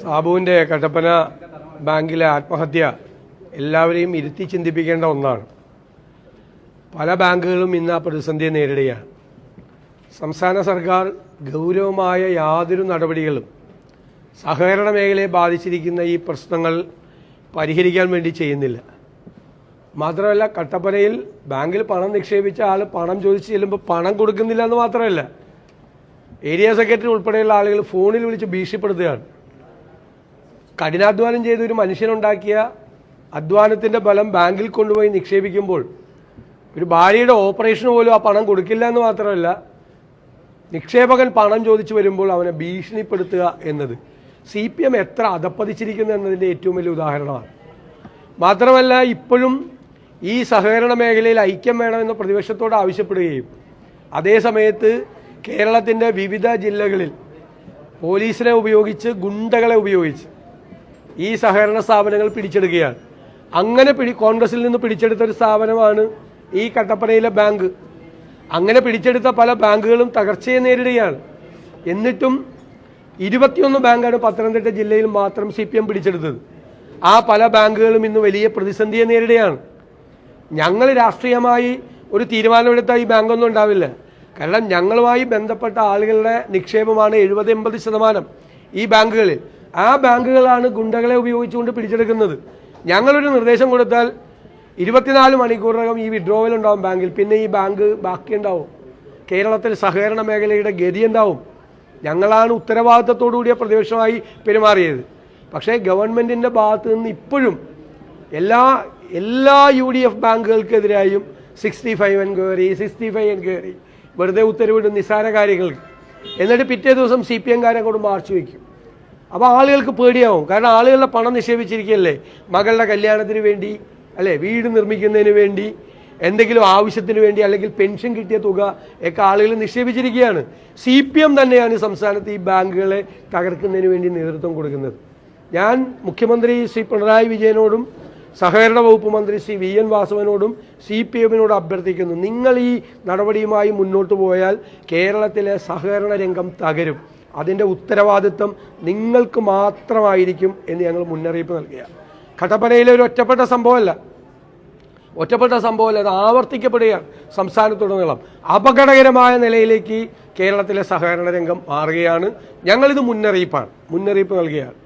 സാബുവിന്റെ കട്ടപ്പന ബാങ്കിലെ ആത്മഹത്യ എല്ലാവരെയും ഇരുത്തി ചിന്തിപ്പിക്കേണ്ട ഒന്നാണ്. പല ബാങ്കുകളും ഇന്ന് ആ പ്രതിസന്ധിയെ നേരിടുകയാണ്. സംസ്ഥാന സർക്കാർ ഗൗരവമായ യാതൊരു നടപടികളും സഹകരണ മേഖലയെ ബാധിച്ചിരിക്കുന്ന ഈ പ്രശ്നങ്ങൾ പരിഹരിക്കാൻ വേണ്ടി ചെയ്യുന്നില്ല. മാത്രമല്ല കട്ടപ്പനയിൽ ബാങ്കിൽ പണം നിക്ഷേപിച്ച ആൾ പണം ചോദിച്ച് ചെല്ലുമ്പോൾ പണം കൊടുക്കുന്നില്ല എന്ന് മാത്രമല്ല ഏരിയ സെക്രട്ടറി ഉൾപ്പെടെയുള്ള ആളുകൾ ഫോണിൽ വിളിച്ച് ഭീഷണിപ്പെടുത്തുകയാണ്. കഠിനാധ്വാനം ചെയ്ത ഒരു മനുഷ്യനുണ്ടാക്കിയ അധ്വാനത്തിന്റെ ഫലം ബാങ്കിൽ കൊണ്ടുപോയി നിക്ഷേപിക്കുമ്പോൾ ഒരു ഭാര്യയുടെ ഓപ്പറേഷന് പോലും ആ പണം കൊടുക്കില്ല എന്ന് മാത്രമല്ല നിക്ഷേപകൻ പണം ചോദിച്ചു വരുമ്പോൾ അവനെ ഭീഷണിപ്പെടുത്തുക എന്നത്. സി പി എം എത്ര അധപ്പതിച്ചിരിക്കുന്നു എന്നതിന്റെ ഏറ്റവും വലിയ ഉദാഹരണമാണ്. മാത്രമല്ല ഇപ്പോഴും ഈ സഹകരണ മേഖലയിൽ ഐക്യം വേണമെന്ന് പ്രതിപക്ഷത്തോട് ആവശ്യപ്പെടുകയും അതേ സമയത്ത് കേരളത്തിന്റെ വിവിധ ജില്ലകളിൽ പോലീസിനെ ഉപയോഗിച്ച് ഗുണ്ടകളെ ഉപയോഗിച്ച് ഈ സഹകരണ സ്ഥാപനങ്ങൾ പിടിച്ചെടുക്കുകയാണ്. അങ്ങനെ പിടി കോൺഗ്രസിൽ നിന്ന് പിടിച്ചെടുത്ത ഒരു സ്ഥാപനമാണ് ഈ കട്ടപ്പനയിലെ ബാങ്ക്. അങ്ങനെ പിടിച്ചെടുത്ത പല ബാങ്കുകളും തകർച്ചയെ നേരിടുകയാണ്. എന്നിട്ടും ഇരുപത്തിയൊന്ന് ബാങ്കാണ് പത്തനംതിട്ട ജില്ലയിൽ മാത്രം സി പി എം പിടിച്ചെടുത്തത്. ആ പല ബാങ്കുകളും ഇന്ന് വലിയ പ്രതിസന്ധിയെ നേരിടുകയാണ്. ഞങ്ങൾ രാഷ്ട്രീയമായി ഒരു തീരുമാനമെടുത്ത ഈ ബാങ്കൊന്നും ഉണ്ടാവില്ല. കാരണം ഞങ്ങളുമായി ബന്ധപ്പെട്ട ആളുകളുടെ നിക്ഷേപമാണ് എഴുപത് എൺപത് ശതമാനം ഈ ബാങ്കുകളിൽ. ആ ബാങ്കുകളാണ് ഗുണ്ടകളെ ഉപയോഗിച്ചുകൊണ്ട് പിടിച്ചെടുക്കുന്നത്. ഞങ്ങളൊരു നിർദ്ദേശം കൊടുത്താൽ ഇരുപത്തിനാല് മണിക്കൂറിനകം ഈ വിഡ്രോവൽ ഉണ്ടാവും ബാങ്കിൽ. പിന്നെ ഈ ബാങ്ക് ബാക്കിയുണ്ടാവും കേരളത്തിൽ സഹകരണ മേഖലയുടെ ഗതി ഉണ്ടാവും ഞങ്ങളാണ് ഉത്തരവാദിത്തത്തോടുകൂടിയ പ്രതിപക്ഷമായി പെരുമാറിയത്. പക്ഷേ ഗവൺമെന്റിന്റെ ഭാഗത്ത് നിന്ന് ഇപ്പോഴും എല്ലാ എല്ലാ U D F ബാങ്കുകൾക്കെതിരായും sixty five enquiry sixty five enquiry വെറുതെ ഉത്തരവിടും നിസ്സാര കാര്യങ്ങൾക്ക്. എന്നിട്ട് പിറ്റേ ദിവസം സി പി എംകാരെ കൊണ്ട് മാർച്ച് വയ്ക്കും അപ്പോൾ ആളുകൾക്ക് പേടിയാവും. കാരണം ആളുകളുടെ പണം നിക്ഷേപിച്ചിരിക്കുകയല്ലേ? മകളുടെ കല്യാണത്തിന് വേണ്ടി അല്ലേ? വീട് നിർമ്മിക്കുന്നതിന് വേണ്ടി എന്തെങ്കിലും ആവശ്യത്തിന് വേണ്ടി അല്ലെങ്കിൽ പെൻഷൻ കിട്ടിയ തുക ഒക്കെ ആളുകൾ നിക്ഷേപിച്ചിരിക്കുകയാണ്. സി പി എം തന്നെയാണ് ഈ സംസ്ഥാനത്ത് ഈ ബാങ്കുകളെ തകർക്കുന്നതിന് വേണ്ടി നേതൃത്വം കൊടുക്കുന്നത്. ഞാൻ മുഖ്യമന്ത്രി ശ്രീ പിണറായി വിജയനോടും സഹകരണ വകുപ്പ് മന്ത്രി ശ്രീ വി എൻ വാസവനോടും സി പി എമ്മിനോട് അഭ്യർത്ഥിക്കുന്നു. നിങ്ങൾ ഈ നടപടിയുമായി മുന്നോട്ട് പോയാൽ കേരളത്തിലെ സഹകരണ രംഗം തകരും. അതിന്റെ ഉത്തരവാദിത്വം നിങ്ങൾക്ക് മാത്രമായിരിക്കും എന്ന് ഞങ്ങൾ മുന്നറിയിപ്പ് നൽകുക കട്ടപ്പനയിലെ ഒരു ഒറ്റപ്പെട്ട സംഭവമല്ല. ഒറ്റപ്പെട്ട സംഭവമല്ല അത് ആവർത്തിക്കപ്പെടുകയാണ് സംസ്ഥാനത്തുടനീളം. അപകടകരമായ നിലയിലേക്ക് കേരളത്തിലെ സഹകരണ രംഗം മാറുകയാണ്. ഞങ്ങളിത് മുന്നറിയിപ്പാണ് മുന്നറിയിപ്പ് നൽകുകയാണ്.